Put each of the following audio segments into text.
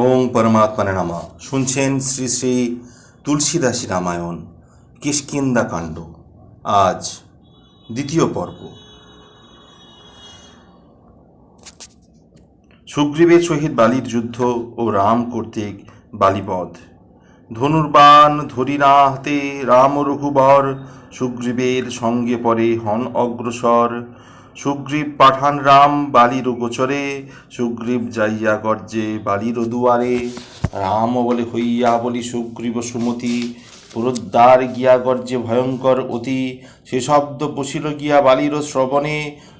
ওং পরমাত্মানে নামা। শুনছেন শ্রী শ্রী তুলসীদাসী রামায়ণ, কিষ্কিন্দা কাণ্ড। আজ দ্বিতীয় পর্ব। সুগ্রীবের সহিত বালির যুদ্ধ ও রাম কর্তৃক বালিবধ ধনুর্বাণ ধরি না হাতে রাম রঘুবর সুগ্রীবের সঙ্গে পরে হন অগ্রসর। সুগ্রীব পাঠান রাম বালির গোচরে, সুগ্রীব যাইয়া গর্জে বালির দুয়ারে। রাম বলে হইয়া বলি, সুগ্রীব সুমতি পুরোদ্দার গিয়া গর্জে ভয়ঙ্কর অতি। সে শব্দ পশিল গিয়া বালির শ্রবণে,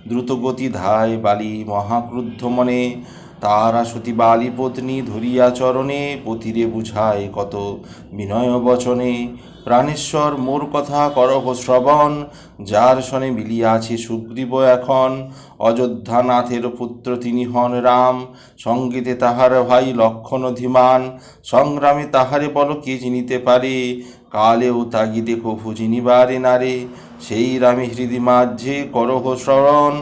দ্রুতগতি ধায় বালি মহাক্রুদ্ধ মনে। সতী বালি পত্নী ধরিয়া চরণে, পতিরে বুঝায় কত বিনয় বচনে। প্রাণেশ্বর মোর কথা করহ শ্রবণ, যার সনে মিলিয়াছে সুগ্রীব এখন। অযোধ্যানাথের পুত্র তিনি হন রাম, সঙ্গীতে তাহার ভাই লক্ষণ ধীমান। সংগ্রামে তাহারে বল কে চিনিতে পারে, কালেও তাগিদে কভু চিনিবারে নারে। সেই রামে হৃদি মাঝে করহ স্মরণ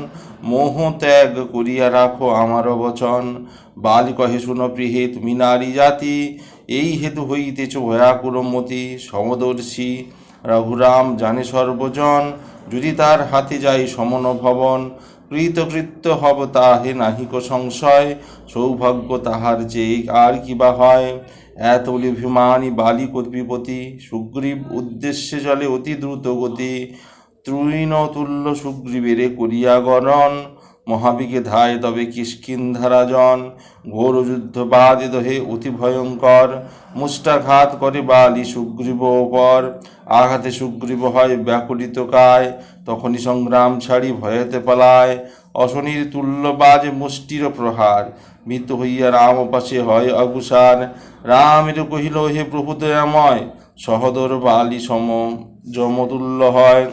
মোহ ত্যাগ করিয়া রাখো আমার বচন। বাল কহে, শুন প্রিহে তুমি নারী জাতি, এই হেতু হইতেছ ভয়াকুর মতি সমদর্শী। রঘুরাম জানে সর্বজন, যদি তার হাতে যাই সমন ভবন। কৃতকৃত্য হব তাহে নাহিক সংশয়, সৌভাগ্য তাহার যে, আর কিবা হয়? এত অভিমানী বালি কর্পীপতি, সুগ্রীব উদ্দেশ্যে চলে অতি দ্রুত গতি। তৃণ তুল্য সুগ্রীবেরে করিয়া গণন মহাবিকে ধায় তবে কিষ্কিন্ধারাজন। ঘোর যুদ্ধ বাদে দহে অতি ভয়ঙ্কর, মুষ্টাঘাত করে বালি সুগ্রীব ওপর আঘাতে সুগ্রীব হয় ব্যাকুলিত কায়, তখনই সংগ্রাম ছাড়ি ভয়েতে পালায়। অশনির তুল্য বাজে মুষ্টির প্রহার, মৃত হইয়া রাম পাশে হয় অগুসার। রামের কহিল, হে প্রভু দয়াময়, সহদর বালি সম যমতুল্য হয়।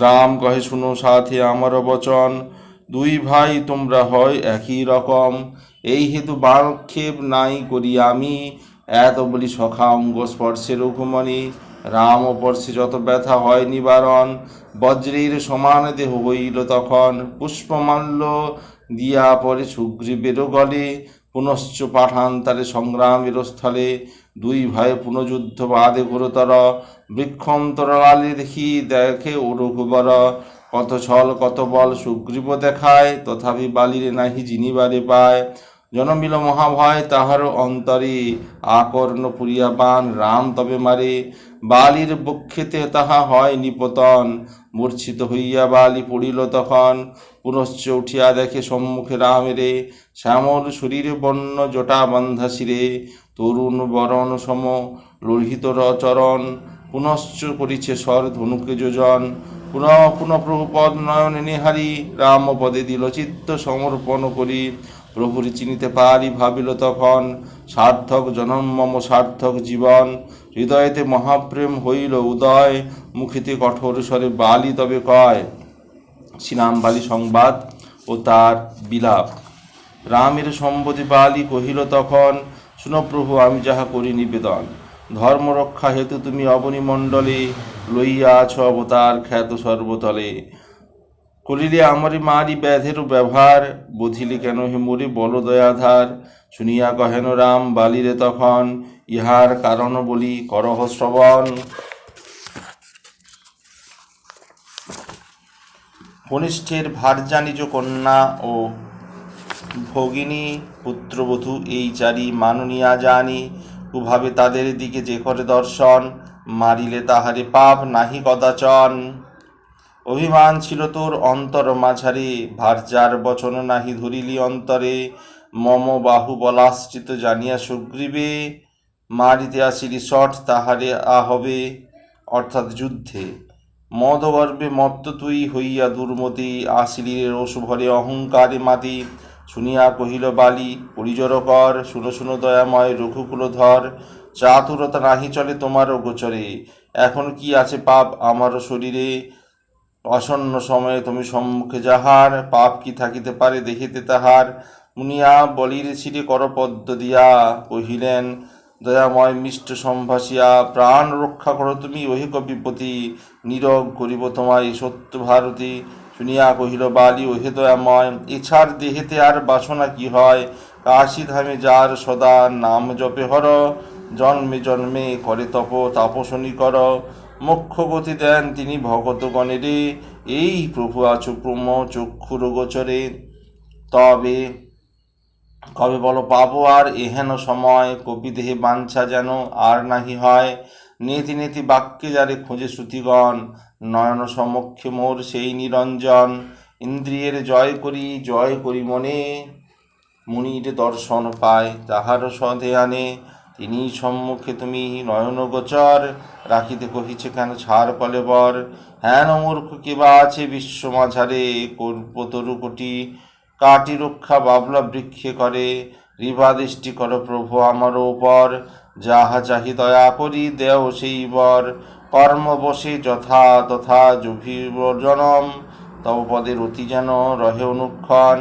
রাম কহে, শুনো সাথে, আমার বচন। দুই ভাই তোমরা হয় একই রকম। এই হেতু বালক্ষেপ নাই করি আমি। এত বলি সখা অঙ্গ স্পর্শে রঘুমণি। রাম পর্শে যত ব্যথা হয় নিবারণ। বজ্রের সমান দেহ হইল তখন। পুষ্পমাল্য দিয়া পরে সুগ্রীবের গলে। পুনশ্চ পাঠান তারে সংগ্রামের স্থলে। দুই ভাই পুনযুদ্ধ বাদে গুরুতর বৃক্ষন্তর লালে দেখি দেখে ও রঘুবর কত ছল, কত বল সুগ্রীব দেখায়, তথাপি বালিরে নাহি জিনিবারে পায়। জনমিল মহাভয় তাহার অন্তরে, আকর্ণ পুরিয়া বান রাম তবে মারে। বালির বক্ষেতে তাহা হয় নিপতন, মূর্ছিত হইয়া বালি পড়িল তখন। পুনশ্চ উঠিয়া দেখে সম্মুখে রামেরে শ্যামল শরীরে বন্য জটা বান্ধা শিরে। তরুণ বরণ সম লোহিত রচরণ পুনশ্চ করিছে স্বর ধনুকে যোজন। পুনঃ পুনঃ প্রভুপদ নয়নে নিহারি রাম পদে দিল চিত্ত সমর্পণ করি। প্রভুরি চিনিতে পারি ভাবিল তখন, সার্থক জনম মম সার্থক জীবন। হৃদয়েতে মহাপ্রেম হইল উদয়, মুখেতে কঠোর স্বরে বালি তবে কয়। শ্রীরাম বালি সংবাদ ও তার বিলাপ। রামের সম্বতি বালি কহিল তখন শুনো প্রভু, আমি যাহা করি নিবেদন। ধর্ম রক্ষা হেতু তুমি অবনিমণ্ডলে লইয়া আছ অবতার খ্যাত সর্বতলে। করিলে আমারি মারি ব্যাধের ব্যবহার, বুঝিলি কেন হে মোরে বল দয়াধার শুনিয়া কহেন, রাম বালিরে তখন ইহার কারণ বলি করহ শ্রবণ। কনিষ্ঠের ভারজানিজ কন্যা ও ভগিনী, পুত্রবধূ, এই চারি মাননীয়া জানি কুভাবে তাদের দিকে যে করে দর্শন, মারিলে তাহারে পাপ নাহি কদাচন। অভিমান ছিল তোর অন্তর মাঝারে, ভার্যার বচন নাহি ধরিলি অন্তরে। মম বাহু বলাশ্চিত জানিয়া সুগ্রীবে, মারিতে আসিলি শট তাহারে আহবে। অর্থাৎ যুদ্ধে। মদগর্বে মত্ত তুই হইয়া দুর্মতি, আসিলি রোষ ভরে অহংকারে মাতি। শুনিয়া কহিল, বালি, পরিজর কর, শুনো শুনো দয়াময়, রঘুকুল ধর। চাতুরতা নাহি চলে তোমারও গোচরে। এখন কি আছে পাপ আমারও শরীরে? আসন্ন সময়ে তুমি সম্মুখে যাহার, পাপ কি থাকিতে পারে দেখিতে তাহার। মুনিয়া বলির শিরে করপদ্ম দিয়া কহিলেন, দয়াময় মিষ্ট সম্ভাসিয়া প্রাণ রক্ষা করো তুমি, ওহে কবিপতি। নীরব করিব তোমায় সত্য ভারতী শুনিয়া কহিল, বালি ওহে দয়াময় এছাড় দেহেতে আর বাসনা কি হয়? কাশী ধামে যার সদা নাম জপে হর, জন্মে জন্মে করে তপ তাপসনী কর। মুখ্য গতি দেন তিনি ভগতগণেরে, এই প্রভু আছো ব্রহ্ম চক্ষুর গোচরে তবে, কবে বলো পাবো আর এহেন সময়? কবি দেহে বাঞ্ছা যেন আর নাহি হয়। নেতি নেতি বাক্যে যারে খোঁজে শ্রুতিগণ, নয়ন সমক্ষে মোর সেই নিরঞ্জন, ইন্দ্রিয়ের জয় করি জয় করি মনে। মুনির দর্শন পায় তাহার সধে আনে তিনি সম্মুখে তুমি নয়ন গোচর, রাখিতে কহিছে কেন ছাড় কলে বর? হ্যান মূর্খ কেবা আছে বিশ্ব মাঝারে কল্পতরু কোটি? কাটি রক্ষা বাবলা বৃক্ষে করে রিভা দৃষ্টি কর প্রভু আমার উপর। যাহা চাহি দয়া করি দেও সেই বর। কর্ম বসে যথা তথা জনম। তব পদের অতি যেন রহে অনুক্ষণ।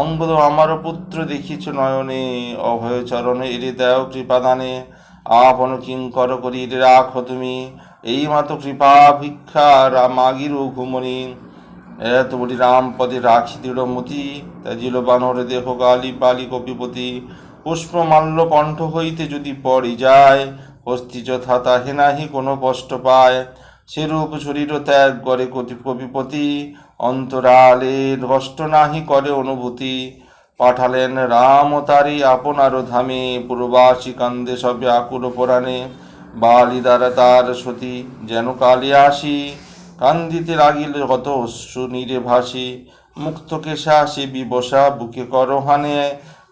অঙ্গদ আমার পুত্র দেখিছ নয়নে, অভয় চরণে এরে দেও কৃপাদানে আপন কিঙ্কর করি রাখো তুমি এই মাত্র কৃপা ভিক্ষা মাগির ঘুমনি। এত বলি রাম পদে রাখি দৃঢ়মতি, ত্যাজিল বানর দেহ গালি বালি কপিপতি। পুষ্পমাল্য কণ্ঠ হইতে যদি পড়ি যায়, হস্তি যথা তাহে নাহি কোনো কষ্ট পায়। সেরূপ শরীর ত্যাগ করে কতি কবিপতি, অন্তরালে কষ্ট নাহি করে অনুভূতি। পাঠালেন রাম তারি আপনার ধামে, পূর্বাসী কান্দে সবে আকুল পরাণে। বালি দ্বারা তার সতী যেন কালে আসি, কান্দিতে লাগিল কত অশ্রু নীরে ভাসি। মুক্ত কেশা সে বিবসা বুকে করহানে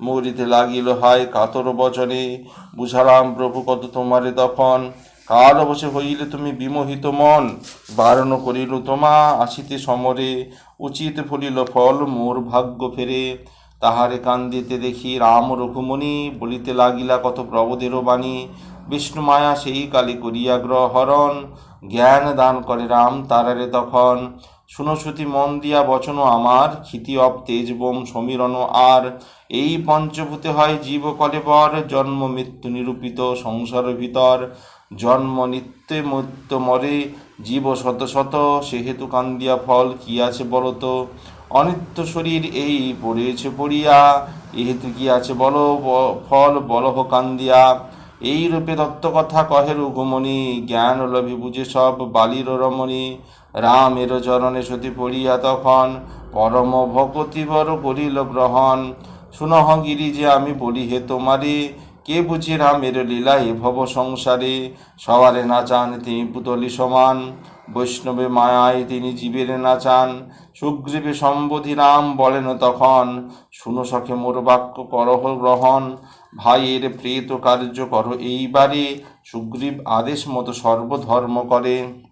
মরিতে লাগিল হায় কাতর বচনে। বুঝালাম প্রভু, কত তোমারে তখন কাল অবশ্য হইলে তুমি বিমোহিত মন। বারণ করিল তোমা, আসিতে সমরে। উচিত ফলিল ফল, মোর ভাগ্য ফেরে। তাহারে কান্দিতে দেখি রাম রঘুমণি বলিতে লাগিলা কত প্রবোধেরও বাণী। বিষ্ণু মায়া সেই কালে করিয়া গ্রহরণ জ্ঞান দান করে রাম তারারে তখন। শুনশ্রুতি মন দিয়া বচন আমার, ক্ষিতি অব তেজবম সমীরণ আর। এই পঞ্চভূতে হয় জীব কলেবর, জন্ম মৃত্যু নিরূপিত সংসার ভিতর। জন্ম নিত্যে মৃত্যু মরে, জীব শত শত, সেহেতু কান্দিয়া ফল কি আছে বলতো? অনিত্য শরীর এই পড়েছে পড়িয়া, এহেতু কি আছে বল ফল বলহ কান্দিয়া। এই রূপে তত্ত্বকথা কহে রঘুমণি জ্ঞান লভি বুঝে সব বালির রমণী। রামের চরণে সতী পড়িয়া তখন পরম ভকতি বড় করিল গ্রহণ। শুনহ গিরি যে আমি বলি হে তোমারে কে বুঝি রামের লীলা এ ভব সংসারে? সবারে নাচান তিনি পুতলি সমান, বৈষ্ণবে মায়ায় তিনি জীবের নাচান সুগ্রীবে সম্বোধি রাম বলেন তখন, শুনো সখে মোর বাক্য করহ গ্রহণ। ভাইয়ের প্রেত কার্য করো এইবারে, সুগ্রীব আদেশ মতো সর্বধর্ম করে।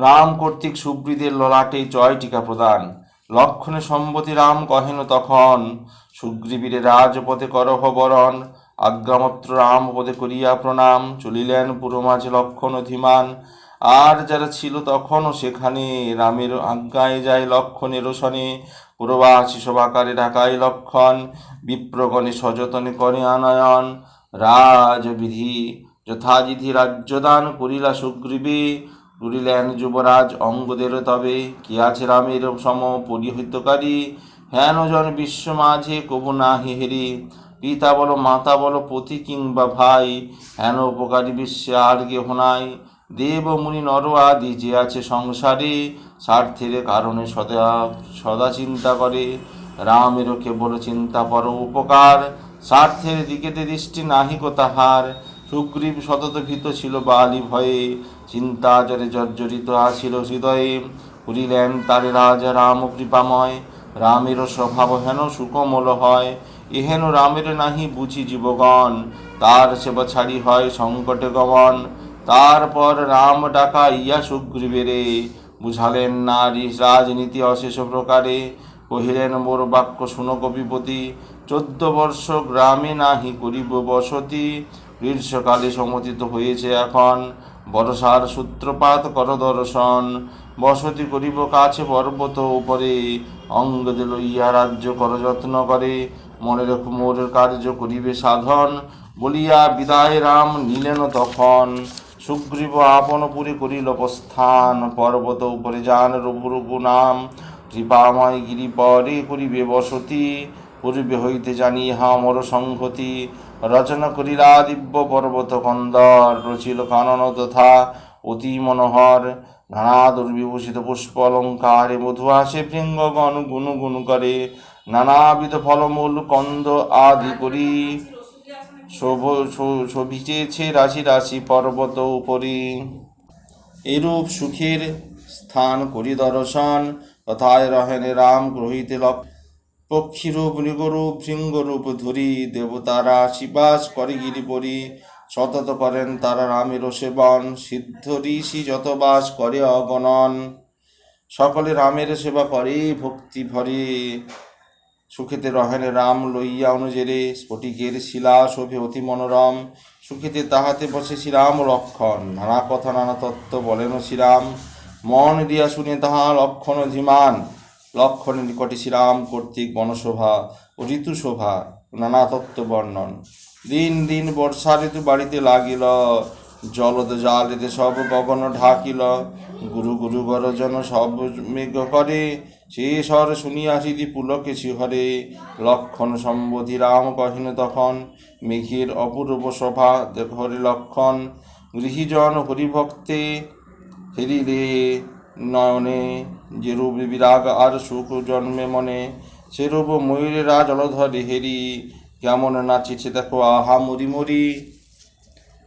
রাম কর্তৃক সুগ্রীদের ললাটে জয় টিকা প্রদান। লক্ষণে সম্মতি রাম কহেন তখন, সুগ্রীবীরে রাজপথে করহ বরণ। আজ্ঞামাত্র রাম পদে করিয়া প্রণাম। চলিলেন পুরো মাঝে লক্ষণ অধিমান। আর যারা ছিল তখনও সেখানে রামের আজ্ঞায় যায় লক্ষণের সনে পুরবাসী সভাকারে ঢাকায় লক্ষণ। বিপ্রগণে সযতনে করে আনয়ন। রাজবিধি, যথাবিধি রাজ্যদান করিলা সুগ্রীবে। করিলেন যুবরাজ, অঙ্গদের তবে। কি আছে রামের সম পরিহিতকারী হেন জন বিশ্ব মাঝে, কবু নাহি হেরি। পিতা বলো, মাতা বলো, পতি কিংবা ভাই, হেন উপকারী বিশ্বে আর কেহ নাই। দেব, মুনি, নর আদি যে আছে সংসারে, স্বার্থের কারণে সদা সদা চিন্তা করে। রামেরও কেবল চিন্তা পর উপকার, স্বার্থের দিকেতে দৃষ্টি নাহিক তাহার। সুগ্রীব সতত ভীত ছিল বালি ভয়ে। চিন্তা জরে জর্জরিত আসিল হৃদয়ে করিলেন তারে রাজা রাম কৃপাময় রামেরও স্বভাব হেন সুকমল হয় এহেন রামের নাহি বুঝি জীবগণ, তার সেবা ছাড়ি হয় সংকটে গমন, তারপর রাম ডাকা ইয়া সুগ্রীবেরে, বুঝালেন নারী রাজনীতি অশেষ প্রকারে, কহিলেন, মোর বাক্য শুনো কবিপতি, চোদ্দ বর্ষ গ্রামে নাহি করিব বসতি, গ্রীষ্মকালে সমতিত হয়েছে এখন বরসার সূত্রপাত কর দর্শন। বসতি করিব কাছে পর্বত উপরে। অঙ্গ দিল ইয়া রাজ্য কর যত্ন করে। মনে রেখো মোর কার্য করিবে সাধন। বলিয়া বিদায় রাম নিলেন তখন। সুগ্রীব আপন আপনপুরে করিল প্রস্থান। পর্বত উপরে যান রঘু রঘু নাম। কৃপাময় গিরি পরে করিবে বসতি। পূর্বে হইতে জানি হা মর সংহতি। রচনা করিলা দিব্য পর্বত কন্দর রচিল কানন তথা অতি মনোহর। নানা দুর্বিভূষিত পুষ্প অলঙ্কারে মধু আসে ভৃঙ্গগণ গুণ গুণ করে। নানাবিধ ফলমূল, কন্দ আদি করি। শোভ, শো- শোভিতেছে রাশি রাশি পর্বত উপরি। এরূপ সুখের স্থান করি দর্শন। তথায় রহেন রাম, গ্রহিতে লক পক্ষীরূপ মৃগরূপ ভৃঙ্গরূপ ধরি দেবতারা শিবাস করে গিরিপরি। সতত করেন তারা রামের সেবন, সিদ্ধ ঋষি যত বাস করে অগণন। সকলে রামের সেবা করে, ভক্তি ভরে। সুখেতে রহেন রাম লইয়া অনুজেরে, স্ফটিকের শিলা শোভে অতি মনোরম। সুখেতে তাহাতে বসে শ্রীরাম লক্ষণ। নানা কথা নানা তত্ত্ব বলেন শ্রীরাম। মন দিয়া শুনে তাহা লক্ষণ ধীমান। লক্ষণের নিকটে শ্রীরাম কর্তৃক বনশোভা ও ঋতুশোভা, নানা তত্ত্ব বর্ণন দিন দিন বর্ষা ঋতু বাড়িতে লাগিল জলদ জালেতে সব গগন ঢাকিল। গুরু গুরু গরজন সব মেঘ করে, সে স্বর শুনিয়াছি পুলকে শিহরে। লক্ষণ সম্বোধি রাম কহিন তখন মেঘের অপূর্ব শোভা দেখরে লক্ষণ, গৃহীজন হরিভক্তে হেরিলে নয়নে যেরূপ বিরাগ আর সুখ জন্মে মনে, সেরূপ ময়ূরেরা জলধরে হেরি। কেমন নাচিছে দেখো আহা মরি মরি।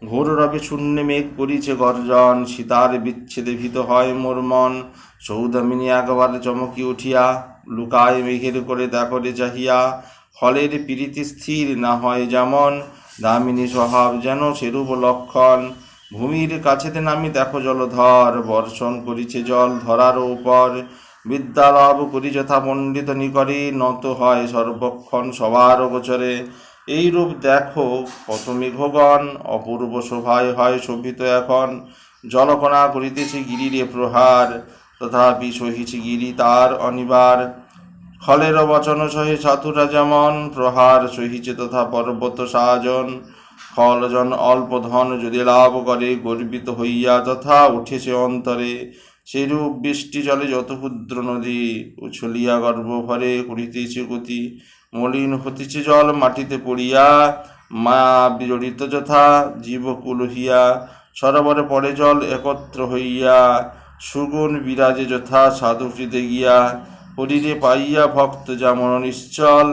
ঘোর রবে শূন্য মেঘ করিছে গর্জন, সীতার বিচ্ছেদে ভীত হয় মোর মন। সৌদামিনী একবারে চমকি উঠিয়া, লুকায় মেঘের করে দেখরে চাহিয়া, ফলের প্রীতি স্থির না হয় যেমন, দামিনী স্বভাব যেন সেরূপ লক্ষণ। ভূমির কাছেতে নামি, দেখো জলধর, বর্ষণ করিছে জল ধরার উপর। বিদ্যা লাভ করি যথা পণ্ডিত নিকরে, নত হয় সর্বক্ষণ সবার গোচরে। এই রূপ দেখো কত মেঘগণ অপূর্ব শোভায় হয় শোভিত এখন। জলকণা করিতেছে গিরিরে প্রহার, তথাপি সহিছে গিরি তার অনিবার। খলের বচন সহে চাতুরা যেমন, প্রহার সহিছে তথা পর্বত সাজন। খলজন অল্প ধন যদি লাভ করে, গর্বিত হইয়া তথা উঠেছে অন্তরে। সেরূপ বৃষ্টি জলে যত ক্ষুদ্র নদী উছলিয়া গর্ভ ভরে করিতেছে গতি, মলিন হতিছে জল মাটিতে পড়িয়া, মা বিজড়িত যথা জীবকুল হিয়া সরোবরে পড়ে জল একত্র হইয়া, সুগুণ বিরাজে যথা সাধুটিতে গিয়া, হরিরে পাইয়া ভক্ত যেমন নিশ্চল